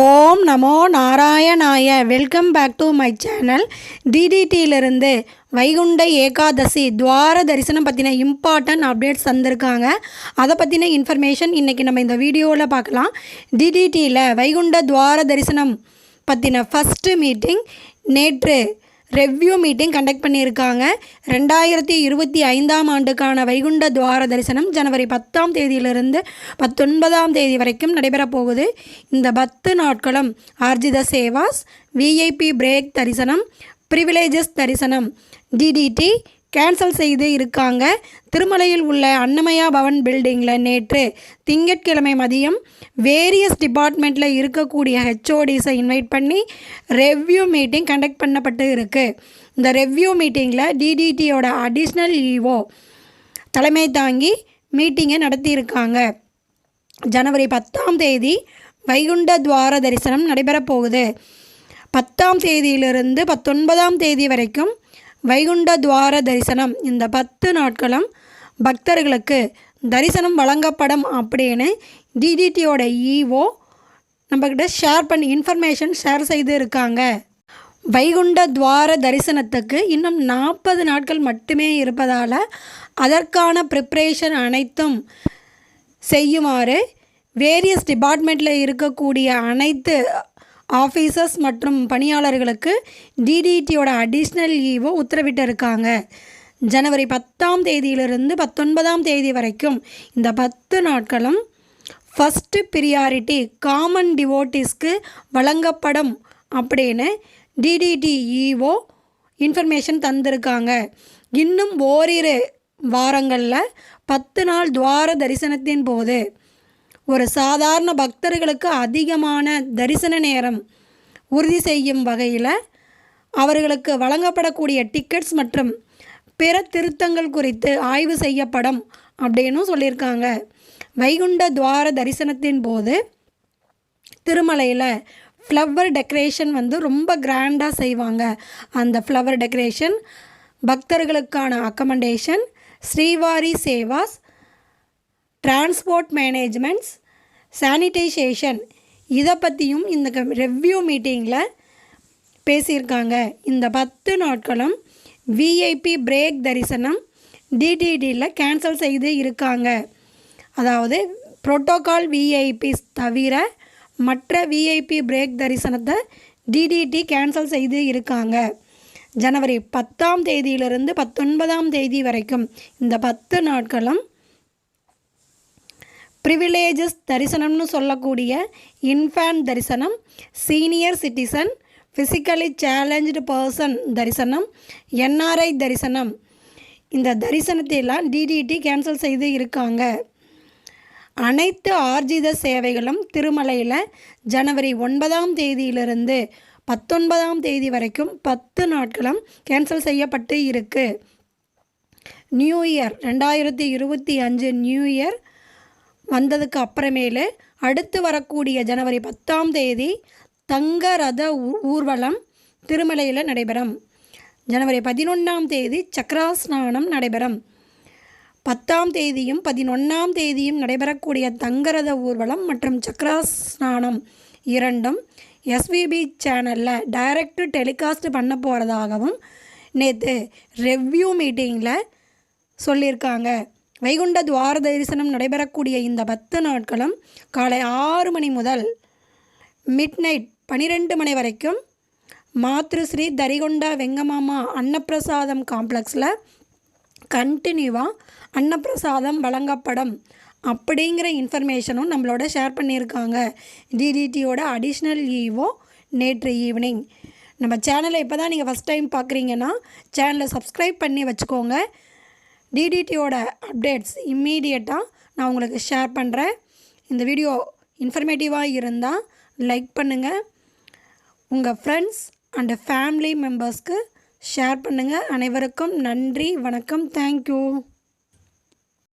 ஓம் நமோ நாராயணாய. Welcome back to my channel டிடிடியிலிருந்து Vaikunta Ekadashi துவார தரிசனம் பற்றின இம்பார்ட்டன்ட் அப்டேட்ஸ் தந்திருக்காங்க. அதை பற்றின இன்ஃபர்மேஷன் இன்றைக்கி நம்ம இந்த வீடியோவில் பார்க்கலாம். டிடிடியில் வைகுண்ட துவார தரிசனம் பற்றின ஃபஸ்ட்டு மீட்டிங் நேற்று ரெவ்யூ மீட்டிங் கண்டக்ட் பண்ணியிருக்காங்க. ரெண்டாயிரத்தி இருபத்தி ஐந்தாம் ஆண்டுக்கான வைகுண்ட துவார தரிசனம் ஜனவரி பத்தாம் தேதியிலிருந்து பத்தொன்பதாம் தேதி வரைக்கும் நடைபெறப் போகுது. இந்த பத்து நாட்களும் ஆர்ஜித சேவாஸ் விஐபி பிரேக் தரிசனம் ப்ரிவிலேஜஸ் தரிசனம் டிடிடி கேன்சல் செய்து இருக்காங்க. திருமலையில் உள்ள அன்னமயா பவன் பில்டிங்கில் நேற்று திங்கட்கிழமை மதியம் வேரியஸ் டிபார்ட்மெண்ட்டில் இருக்கக்கூடிய ஹெச்ஓடிஸை இன்வைட் பண்ணி ரெவ்யூ மீட்டிங் கண்டக்ட் பண்ணப்பட்டு இருக்குது இந்த ரெவ்யூ மீட்டிங்கில் டிடிடியோட அடிஷ்னல் இஓ தலைமை தாங்கி மீட்டிங்கை நடத்தியிருக்காங்க ஜனவரி பத்தாம் தேதி வைகுண்ட துவார தரிசனம் நடைபெறப் போகுது. பத்தாம் தேதியிலிருந்து பத்தொன்பதாம் தேதி வரைக்கும் வைகுண்ட துவார தரிசனம் இந்த பத்து நாட்களும் பக்தர்களுக்கு தரிசனம் வழங்கப்படும் அப்படின்னு டிடிடியோட இஓ நம்மக்கிட்ட ஷேர் பண்ணி இன்ஃபர்மேஷன் ஷேர் செய்து இருக்காங்க. வைகுண்ட துவார தரிசனத்துக்கு இன்னும் நாற்பது நாட்கள் மட்டுமே இருப்பதால் அதற்கான ப்ரிப்ரேஷன் அனைத்தும் செய்யுமாறு வேரியஸ் டிபார்ட்மெண்ட்டில் இருக்கக்கூடிய அனைத்து ஆஃபீஸர்ஸ் மற்றும் பணியாளர்களுக்கு டிடிடியோட அடிஷ்னல் ஈவோ உத்தரவிட்டிருக்காங்க. ஜனவரி பத்தாம் தேதியிலிருந்து பத்தொன்பதாம் தேதி வரைக்கும் இந்த பத்து நாட்களும் ஃபஸ்ட்டு ப்ரியாரிட்டி காமன் டிவோட்டிஸ்க்கு வழங்கப்படும் அப்படின்னு டிடிடி இஓ இன்ஃபர்மேஷன் தந்திருக்காங்க. இன்னும் ஓரிரு வாரங்களில் பத்து நாள் துவார தரிசனத்தின் போது ஒரு சாதாரண பக்தர்களுக்கு அதிகமான தரிசன நேரம் உறுதி செய்யும் வகையில் அவர்களுக்கு வழங்கப்படக்கூடிய டிக்கெட்ஸ் மற்றும் பிற திருத்தங்கள் குறித்து ஆய்வு செய்யப்படும் அப்படின்னு சொல்லியிருக்காங்க. வைகுண்ட துவார தரிசனத்தின் போது திருமலையில் ஃப்ளவர் டெக்கரேஷன் வந்து ரொம்ப கிராண்டாக செய்வாங்க. அந்த flower decoration பக்தர்களுக்கான accommodation Srivari Sevas transport managements sanitisation இதை பற்றியும் இந்த ரெவ்யூ மீட்டிங்கில் பேசியிருக்காங்க. இந்த பத்து நாட்களும் விஐபி பிரேக் தரிசனம் டிடிடியில் கேன்சல் செய்து இருக்காங்க. அதாவது புரோட்டோகால் விஐபிஸ் தவிர மற்ற விஐபி பிரேக் தரிசனத்தை டிடிடி கேன்சல் செய்து இருக்காங்க. ஜனவரி பத்தாம் தேதியிலிருந்து பத்தொன்பதாம் தேதி வரைக்கும் இந்த பத்து நாட்களும் ப்ரிவிலேஜஸ் தரிசனம்னு சொல்லக்கூடிய இன்ஃபேன் தரிசனம் senior citizen physically challenged person தரிசனம் என்ஆர்ஐ தரிசனம். இந்த தரிசனத்தையெல்லாம் டிடிடி கேன்சல் செய்து இருக்காங்க. அனைத்து ஆர்ஜித சேவைகளும் திருமலையில் ஜனவரி ஒன்பதாம் தேதியிலிருந்து பத்தொன்பதாம் தேதி வரைக்கும் பத்து நாட்களும் கேன்சல் செய்யப்பட்டு இருக்குது நியூ இயர் ரெண்டாயிரத்தி இருபத்தி அஞ்சு நியூ இயர் வந்ததுக்கு அப்புறமேலு அடுத்து வரக்கூடிய ஜனவரி பத்தாம் தேதி தங்க ரத ஊர்வலம் திருமலையில் நடைபெறும். ஜனவரி பதினொன்றாம் தேதி சக்கராஸ்நானம் நடைபெறும். பத்தாம் தேதியும் பதினொன்றாம் தேதியும் நடைபெறக்கூடிய தங்கரத ஊர்வலம் மற்றும் சக்கராஸ்நானம் இரண்டும் எஸ்விபி சேனலில் டைரக்ட் டெலிகாஸ்ட் பண்ண போகிறதாகவும் நேற்று ரெவ்யூ மீட்டிங்கில் சொல்லியிருக்காங்க. வைகுண்ட துவார தரிசனம் நடைபெறக்கூடிய இந்த பத்து நாட்களும் காலை ஆறு மணி முதல் மிட் நைட் பனிரெண்டு மணி வரைக்கும் மாத்ருஸ்ரீ தரிகொண்டா வெங்கமாமா அன்னப்பிரசாதம் காம்ப்ளெக்ஸில் கண்டினியூவாக அன்னப்பிரசாதம் வழங்கப்படும். அப்படிங்கிற இன்ஃபர்மேஷனும் நம்மளோட ஷேர் பண்ணியிருக்காங்க. டிடிடியோட அடிஷ்னல் ஈவோ நேற்று ஈவினிங் நம்ம சேனலை இப்போ தான் நீங்கள் ஃபஸ்ட் டைம் பார்க்குறீங்கன்னா சேனலை சப்ஸ்கிரைப் பண்ணி வச்சுக்கோங்க. டிடிடியோட அப்டேட்ஸ் இம்மீடியட்டாக நான் உங்களுக்கு ஷேர் பண்ணுறேன் இந்த வீடியோ இன்ஃபர்மேட்டிவாக இருந்தால் லைக் பண்ணுங்கள் உங்கள் ஃப்ரெண்ட்ஸ் அண்டு ஃபேமிலி மெம்பர்ஸ்க்கு ஷேர் பண்ணுங்கள் அனைவருக்கும் நன்றி வணக்கம் தேங்க்யூ